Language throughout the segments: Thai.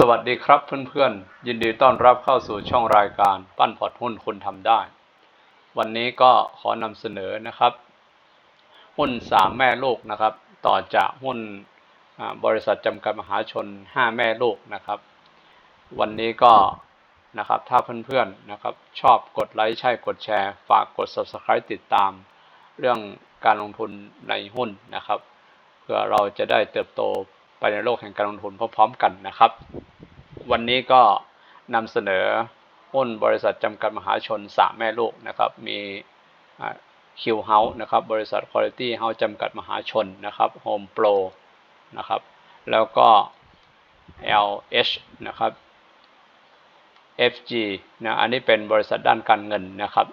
สวัสดีครับเพื่อนๆ ยินดีต้อนรับเข้าสู่ช่องรายการปั้นพอร์ตหุ้นคุณทำได้ วันนี้ก็ขอนำเสนอนะครับ หุ้นสามแม่ลูกนะครับ ต่อจากหุ้นบริษัทจำกัดมหาชน 5 แม่ลูกนะครับ วันนี้ก็นะครับถ้าเพื่อนๆนะครับ ชอบกดไลค์ใช่กดแชร์ ฝากกด subscribe ติดตาม เรื่องการลงทุนในหุ้นนะครับเพื่อเราจะได้เติบโต ไปในโลกแห่งการลงทุนพร้อมๆกันนะครับ วันนี้ก็นำเสนอหุ้นบริษัทจำกัดมหาชน3แม่ลูกนะครับ มีคิวเฮาส์นะครับ บริษัท Quality House จำกัดมหาชนนะครับ Home Pro นะครับ แล้วก็ LH นะครับ FG นะ อันนี้เป็นบริษัทด้านการเงินนะครับ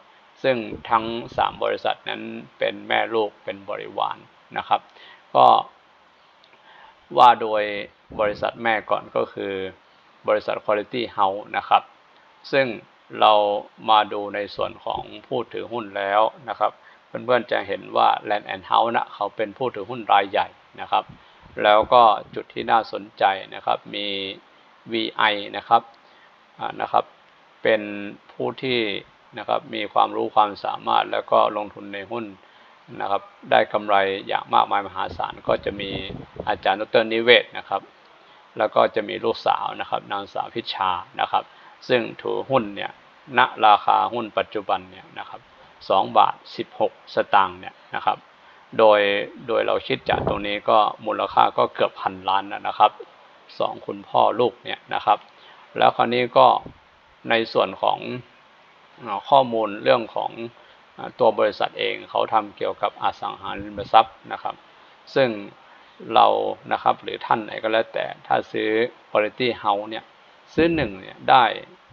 ซึ่งทั้ง 3 บริษัทนั้นเป็นแม่ลูกเป็นบริวารนะครับ ก็ ว่าโดยบริษัทแม่ก่อนก็คือบริษัท Quality House นะครับ ซึ่งเรามาดูในส่วนของผู้ถือหุ้นแล้วนะครับ เพื่อนๆจะเห็นว่า Land and House นะเขาเป็นผู้ถือหุ้นรายใหญ่นะครับ แล้วก็จุดที่น่าสนใจนะครับมี VI นะครับนะครับเป็นผู้ที่นะครับมีความรู้ความสามารถแล้วก็ลงทุนในหุ้น นะครับ ได้กำไรอย่างมากมายมหาศาลก็จะมีอาจารย์ดรนิเวศนะครับ แล้วก็จะมีลูกสาวนะครับ นางสาวพิชานะครับ ซึ่งถือหุ้นเนี่ยณราคาหุ้นปัจจุบันเนี่ยนะครับ2บาท16สตางค์เนี่ยนะครับ โดยโดยเราคิดจากตรงนี้ก็มูลค่าก็เกือบพันล้านนะครับสองคุณพ่อลูกเนี่ยนะครับ แล้วคราวนี้ก็ในส่วนของข้อมูลเรื่องของ ตัวบริษัทเองเขาทำเกี่ยวกับอสังหาริมทรัพย์นะครับ ซึ่งเรานะครับหรือท่านไหนก็แล้วแต่ถ้าซื้อ Quality House เนี่ยซื้อหนึ่งเนี่ยได้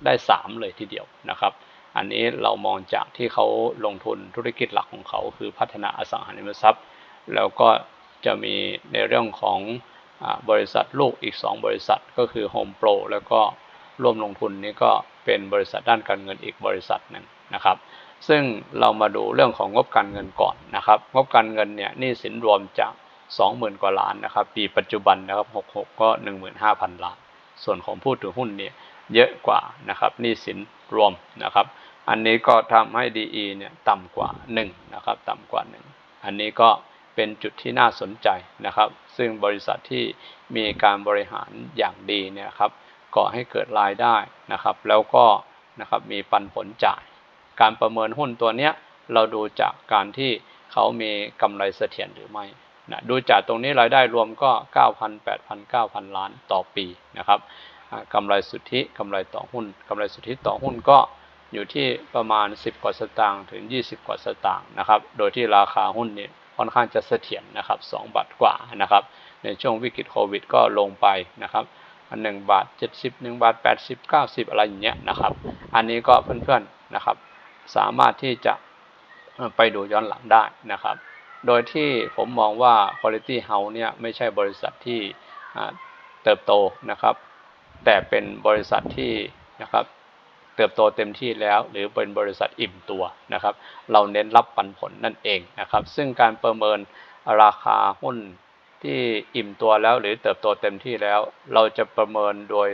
ได้สามเลยทีเดียวนะครับ อันนี้เรามองจากที่เขาลงทุนธุรกิจหลักของเขา คือพัฒนาอสังหาริมทรัพย์ แล้วก็จะมีในเรื่องของบริษัทลูกอีก 2 บริษัทก็คือ Home Pro แล้วก็ร่วมลงทุนนี้ก็เป็นบริษัทด้านการเงินอีกบริษัทหนึ่งนะครับ ซึ่งเรามาดูเรื่องของงบการเงินก่อนนะครับ งบการเงินเนี่ยนี่สินรวมจาก 20,000 กว่าล้านนะครับ ปีปัจจุบันนะครับ 66 ก็ 15,000 ล้าน ส่วนของผู้ถือหุ้นเนี่ยเยอะกว่านะครับนี่สินรวมนะครับ อันนี้ก็ทำให้ DE เนี่ยต่ำกว่า 1 นะครับ ต่ำกว่า 1 อันนี้ก็เป็นจุดที่น่าสนใจนะครับ ซึ่งบริษัทที่มีการบริหารอย่างดีเนี่ยครับก่อให้เกิดรายได้นะครับ แล้วก็นะครับมีปันผลจ่าย การประเมินหุ้นตัวเนี้ยเราดูจากการที่เขามีกำไรเสถียรหรือไม่นะดูจากตรงนี้รายได้รวมก็ 9,000 8,000 9,000 ล้านต่อปีนะครับกำไรสุทธิกำไรต่อหุ้นกำไรสุทธิต่อหุ้นก็อยู่ที่ประมาณ 10 กว่าสตางค์ถึง 20 กว่าสตางค์นะครับ โดยที่ราคาหุ้นนี่ค่อนข้างจะเสถียรนะครับ 2 บาทกว่านะครับ ในช่วงวิกฤตโควิดก็ลงไปนะครับหนึ่งบาท 70 1บาท 80 90 อะไรอย่างเงี้ยนะครับ อันนี้ก็เพื่อนๆนะครับ สามารถที่จะไปดูย้อนหลังได้นะครับ โดยที่ผมมองว่า Quality House เนี่ยไม่ใช่บริษัทที่เติบโตนะครับ แต่เป็นบริษัทที่นะครับเติบโตเต็มที่แล้ว หรือเป็นบริษัทอิ่มตัวนะครับ เราเน้นรับปันผลนั่นเองนะครับ ซึ่งการประเมินราคาหุ้นที่อิ่มตัวแล้วหรือเติบโตเต็มที่แล้ว เราจะประเมินโดย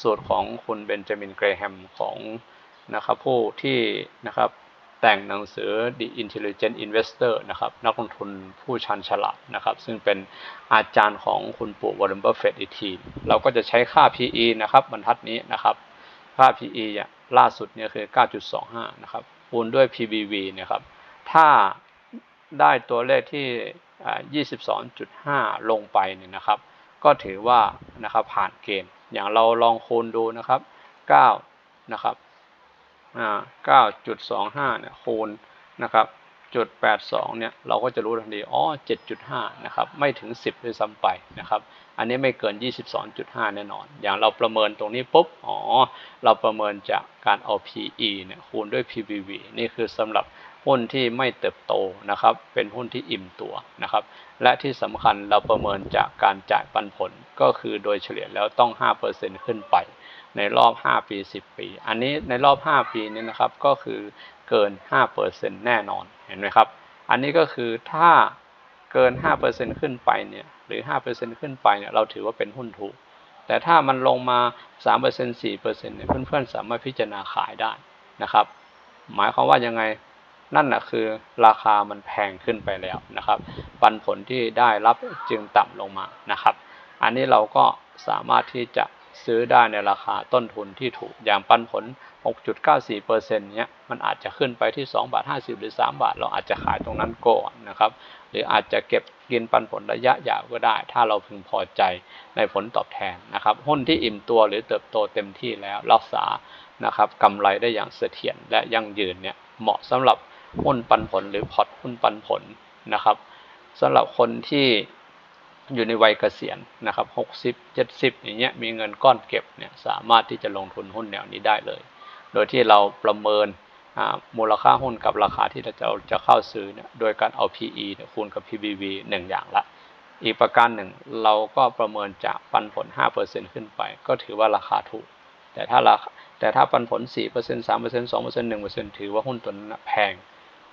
สูตรของคุณเบนจามินเกรแฮมของ นะครับผู้ที่นะครับแต่งหนังสือ The Intelligent Investor นะครับนักลงทุนผู้ชันฉลาดนะครับ ซึ่งเป็นอาจารย์ของคุณปู่วอร์เรนเบอร์เฟตอีกที เราก็จะใช้ค่า PE นะครับ บรรทัดนี้นะครับ ค่า PE เนี่ยล่าสุดเนี่ยคือ 9.25 นะครับคูณด้วย PBV นะครับ ถ้าได้ตัวเลขที่ 22.5 ลงไปเนี่ยนะครับ ก็ถือว่านะครับผ่านเกณฑ์อย่างเราลองคูณดูนะครับ 9 นะครับ 9.25เนี่ยคูณนะครับจุด82เนี่ยเราก็จะรู้ทันทีอ๋อ7.5นะครับไม่ถึง 10ด้วยซ้ำไปนะครับอันนี้ไม่เกิน 22.5 แน่นอน อย่างเราประเมินตรงนี้ปุ๊บอ๋อเราประเมินจากการเอา PE เนี่ยคูณด้วย PBV นี่คือสำหรับหุ้นที่ไม่เติบโตนะครับเป็นหุ้นที่อิ่มตัวนะครับและที่สำคัญเราประเมินจากการจ่ายปันผลก็คือโดยเฉลี่ยแล้วต้อง 5%ขึ้นไป ในรอบ 5 ปี 10 ปี อันนี้ในรอบ 5 ปีนี้นะครับก็คือเกิน 5%แน่นอนเห็นไหมครับ อันนี้ก็คือถ้าเกิน 5%ขึ้นไปเนี่ยหรือ 5%ขึ้นไปเนี่ยเราถือว่าเป็นหุ้นถูก แต่ถ้ามันลงมา 3% 4%เนี่ยเพื่อนๆ สามารถพิจารณาขายได้นะครับ หมายความว่ายังไงนั่นนะคือราคามันแพงขึ้นไปแล้วนะครับ ปันผลที่ได้รับจึงต่ำลงมานะครับ อันนี้เราก็สามารถที่จะ ซื้อได้ในราคาต้นทุนที่ถูกอย่างปันผล 6.94%เนี้ยมันอาจจะขึ้นไปที่ 2 บาท 50 หรือ 3 บาท เราอาจจะขายตรงนั้นก่อนนะครับ หรืออาจจะเก็บกินปันผลระยะยาวก็ได้ ถ้าเราพึงพอใจในผลตอบแทนนะครับ หุ้นที่อิ่มตัวหรือเติบโตเต็มที่แล้วรักษานะครับกำไรได้อย่างเสถียรและยั่งยืนเนี่ยเหมาะสำหรับหุ้นปันผลหรือพอร์ตหุ้นปันผลนะครับสำหรับคนที่ อยู่ในวัยเกษียณนะครับหกสิบเจ็ดสิบอย่างเงี้ยมีเงินก้อนเก็บเนี่ยสามารถที่จะลงทุนหุ้นแนวนี้ได้เลย โดยที่เราประเมินมูลค่าหุ้นกับราคาที่เราจะจะเข้าซื้อเนี่ยโดยการเอา PE เนี่ยคูณกับ PBV หนึ่งอย่างละ อีกประการหนึ่งเราก็ประเมินจากปันผล 5%ขึ้นไป ก็ถือว่าราคาถูก แต่ถ้าราแต่ถ้าปันผล 4% 3% 2% 1%ถือว่าหุ้นตัวนั้นแพง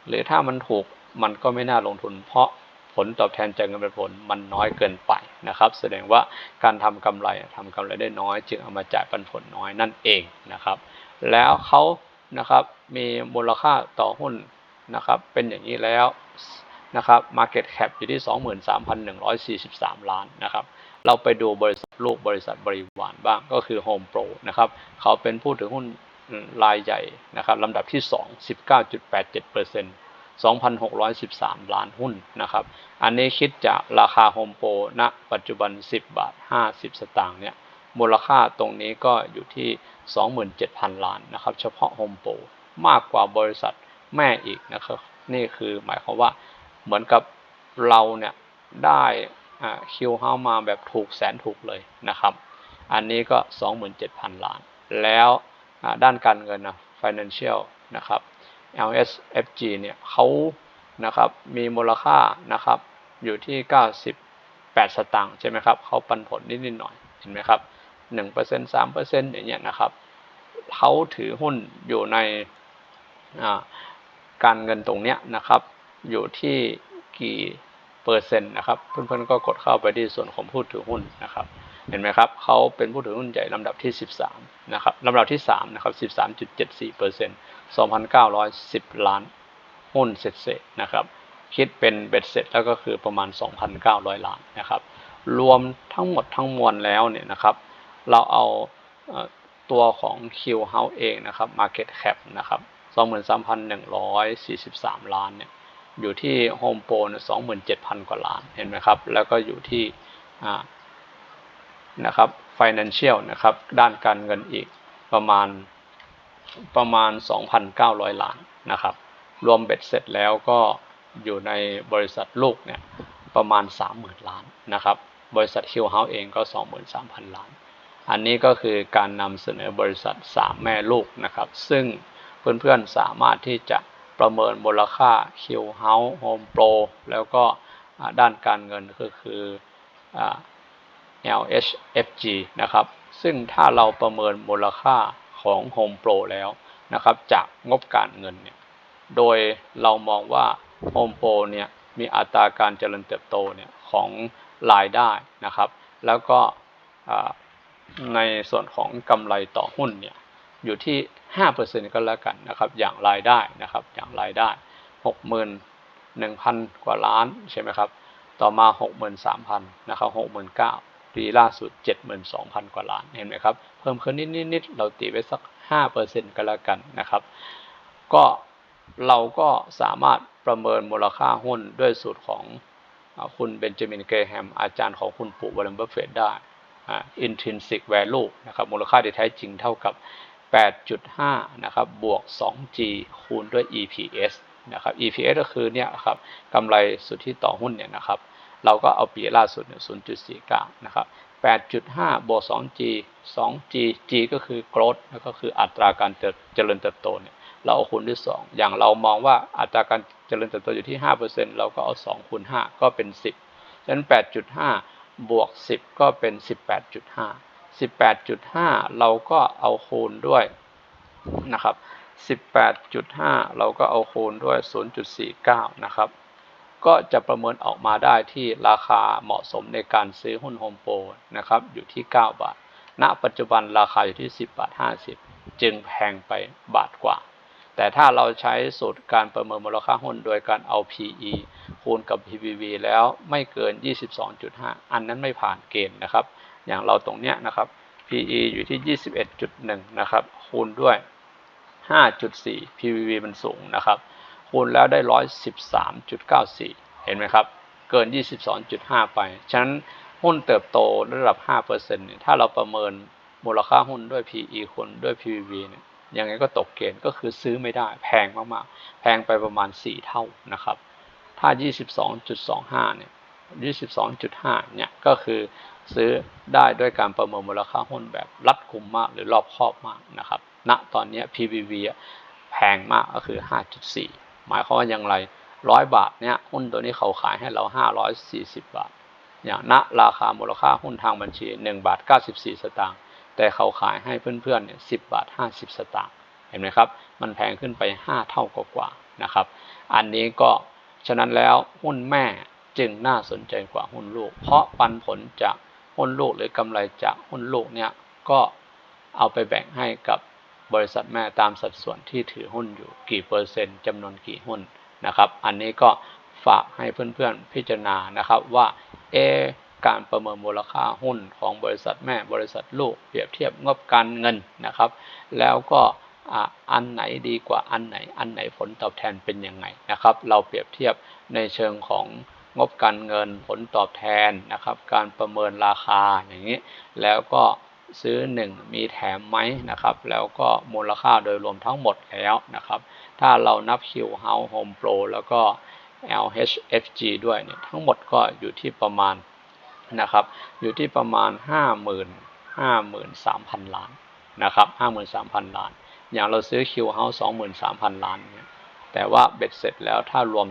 หรือถ้ามันถูกมันก็ไม่น่าลงทุนเพราะ ผลตอบแทนจากเงินปันผลมันน้อยเกินไปนะครับ แสดงว่าการทำกำไรทำกำไรได้น้อย จึงเอามาจ่ายปันผลน้อยนั่นเองนะครับ แล้วเขานะครับมีมูลค่าต่อหุ้นนะครับเป็นอย่างนี้แล้วนะครับ Market Cap อยู่ที่ 23,143 ล้านนะครับ เราไปดูบริษัทลูกบริษัทบริวารบ้างก็คือ Home Pro นะครับ เขาเป็นผู้ถือหุ้นรายใหญ่นะครับลำดับที่ 2 19.87% 2,613 ล้านหุ้นนะครับ อันนี้คิดจากราคาโฮมโปรณปัจจุบัน 10 บาท 50 สตางค์เนี่ย มูลค่าตรงนี้ก็อยู่ที่ 27,000 ล้านนะครับ เฉพาะโฮมโปรมากกว่าบริษัทแม่อีกนะครับ นี่คือหมายความว่าเหมือนกับเราเนี่ยได้คิวเฮามาแบบถูกแสนถูกเลยนะครับ อันนี้ก็ 27,000 ล้าน แล้วด้านการเงินนะ financial นะครับ LSFG เนี่ยเขานะครับมีมูลค่านะครับอยู่ที่ 98 สตางค์ใช่ไหมครับเขาปันผลนิดๆหน่อยเห็นไหมครับ1% 3%อย่างเงี้ยนะครับเขาถือหุ้นอยู่ในการเงินตรงเนี้ยนะครับ อยู่ที่กี่เปอร์เซ็นต์นะครับ เพื่อนๆก็กดเข้าไปที่ส่วนของผู้ถือหุ้นนะครับ เห็นไหมครับเขาเป็นผู้ถือหุ้นใหญ่ลำดับที่ 13 นะครับลำดับที่ 3 นะครับ 13.74%เปอร์เซ็นต์2,910 ล้านหุ้นเสร็จๆนะครับ คิดเป็นเบ็ดเสร็จแล้วก็คือประมาณ 2,900 ล้านนะครับ รวมทั้งหมดทั้งมวลแล้วเนี่ยนะครับ เราเอาตัวของ Q House เองนะครับ Market Cap นะครับ 23,143 ล้านเนี่ยอยู่ที่ Home Pro 27,000 กว่าล้านเห็นไหมครับ แล้วก็อยู่ที่ นะครับ Financial นะครับ ด้านการเงินอีกประมาณประมาณ 2,900 ล้านนะครับ รวมเบ็ดเสร็จแล้วก็อยู่ในบริษัทลูกเนี่ยประมาณ 30,000 ล้านนะครับ บริษัทฮิวเฮาเองก็ 23,000 ล้าน อันนี้ก็คือการนำเสนอบริษัท 3 แม่ลูกนะครับ ซึ่งเพื่อนๆสามารถที่จะประเมินมูลค่า Q House Home Pro แล้วก็ด้านการเงินก็คือ LHFG นะครับ ซึ่งถ้าเราประเมินมูลค่าของ Home Pro แล้วนะครับจากงบการเงินเนี่ยโดยเรามองว่า Home Pro เนี่ยมีอัตราการเจริญเติบโตเนี่ยของรายได้นะครับ แล้วก็ในส่วนของกำไรต่อหุ้นเนี่ยอยู่ที่ 5%ก็แล้วกันนะครับอย่างรายได้นะครับอย่างรายได้ 61,000 กว่าล้านใช่ไหมครับต่อมา 63,000นะครับ69,000 ปีล่าสุด 72,000 กว่าล้านเห็นไหมครับเพิ่มขึ้นนิดๆเราตีไว้สัก 5%ก็แล้วกันนะครับ ก็เราก็สามารถประเมินมูลค่าหุ้นด้วยสูตรของคุณเบนจามินเกรแฮมอาจารย์ของคุณปู่วอร์เรนเบอร์เฟดได้ intrinsic value นะครับมูลค่าที่แท้จริงเท่ากับ 8.5 นะครับบวก 2G คูณด้วย EPS นะครับ EPS ก็คือเนี่ยครับกำไรสุทธิต่อหุ้นเนี่ยนะครับ เราก็เอาปีล่าสุดเนี่ย0.49 นะครับ 8.5 บวก 2G 2G G ก็คือ growth แล้วก็คืออัตราการเจริญเติบโตเนี่ยเราเอาคูณด้วย 2 อย่างเรามองว่าอัตราการเจริญเติบโตอยู่ที่ 5%เราก็เอา 2 คูณ 5 ก็เป็น 10 ฉะนั้น 8.5 บวก 10 ก็เป็น 18.5 18.5 เราก็เอาคูณด้วยนะครับ 18.5 เราก็เอาคูณด้วย 0.49 นะครับ ก็จะประเมินออกมาได้ที่ราคาเหมาะสมในการซื้อหุ้นโฮมโปรนะครับอยู่ที่ 9 บาท ณ ปัจจุบันราคาอยู่ที่ 10 บาท 50 จึงแพงไปบาทกว่า แต่ถ้าเราใช้สูตรการประเมินมูลค่าหุ้นโดยการเอา PE คูณกับ PBV แล้วไม่เกิน 22.5 อันนั้นไม่ผ่านเกณฑ์นะครับ อย่างเราตรงเนี้ยนะครับ PE อยู่ที่ 21.1 นะครับ คูณด้วย 5.4 PBV มันสูงนะครับ คูณแล้วได้113.94เก้าสี่เห็นไหมครับ เกิน22.5ไป ฉะนั้นหุ้นเติบโตระดับ5%เปอร์เซ็นี่ยถ้าเราประเมินมูลค่าหุ้นด้วย PE คูณด้วย PBV เนี่ยยังไงก็ตกเกณฑ์ก็คือซื้อไม่ได้ แพงมากๆ แพงไปประมาณ 4 เท่านะครับ ถ้า 22.25 เนี่ย 22.5 เนี่ย ก็คือซื้อได้ด้วยการประเมินมูลค่าหุ้นแบบรัดกุมมากหรือรอบคอบมากนะครับ ณ ตอนนี้ PBV แพงมากก็คือ 5.4 หมายความว่าอย่างไรร้อยบาทเนี่ยหุ้นตัวนี้เขาขายให้เรา 540 บาทอย่างณราคามูลค่าหุ้นทางบัญชี 1 บาท 94 สตางค์แต่เขาขายให้เพื่อนๆเนี่ย10 บาท 50 สตางค์เห็นไหมครับ มันแพงขึ้นไป 5 เท่ากว่าๆนะครับ อันนี้ก็ฉะนั้นแล้วหุ้นแม่จึงน่าสนใจกว่าหุ้นลูก เพราะปันผลจากหุ้นลูกหรือกำไรจากหุ้นลูกเนี่ยก็เอาไปแบ่งให้กับ บริษัทแม่ตามสัดส่วนที่ถือหุ้นอยู่กี่เปอร์เซ็นต์จำนวนกี่หุ้นนะครับ อันนี้ก็ฝากให้เพื่อนๆพิจารณานะครับว่าเอการประเมินมูลค่าหุ้นของบริษัทแม่บริษัทลูก เปรียบเทียบงบการเงินนะครับ แล้วก็อันไหนดีกว่าอันไหน อันไหนผลตอบแทนเป็นยังไงนะครับ เราเปรียบเทียบในเชิงของงบการเงินผลตอบแทนนะครับ การประเมินราคาอย่างนี้ แล้วก็ ซื้อ 1 มีแถมไหมนะครับ แล้วก็มูลค่าโดยรวมทั้งหมดแล้วนะครับ ถ้าเรานับ Q House Home Pro แล้วก็ LHFG ด้วยเนี่ยทั้งหมดก็อยู่ที่ประมาณนะครับอยู่ที่ประมาณ 50,000 53,000 ล้านนะครับ53,000 ล้าน อย่างเราซื้อ Q House 23,000 ล้านเนี่ยแต่ว่าเบ็ดเสร็จแล้วถ้ารวม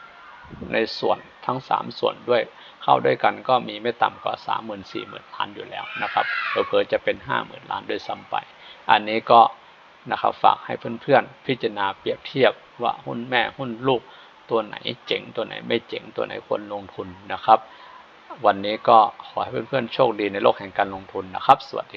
3 ในส่วนทั้ง 3 ส่วนด้วย เข้าด้วยกันก็มีไม่ต่ำกว่า30,000 40,000ล้านอยู่แล้วนะครับเผลอๆจะเป็น 50,000 ล้านด้วยซ้ำไป อันนี้ก็นะครับฝากให้เพื่อนๆ พิจารณาเปรียบเทียบว่าหุ้นแม่หุ้นลูกตัวไหนเจ๋งตัวไหนไม่เจ๋งตัวไหนควรลงทุนนะครับ วันนี้ก็ขอให้เพื่อนๆ โชคดีในโลกแห่งการลงทุนนะครับ สวัสดี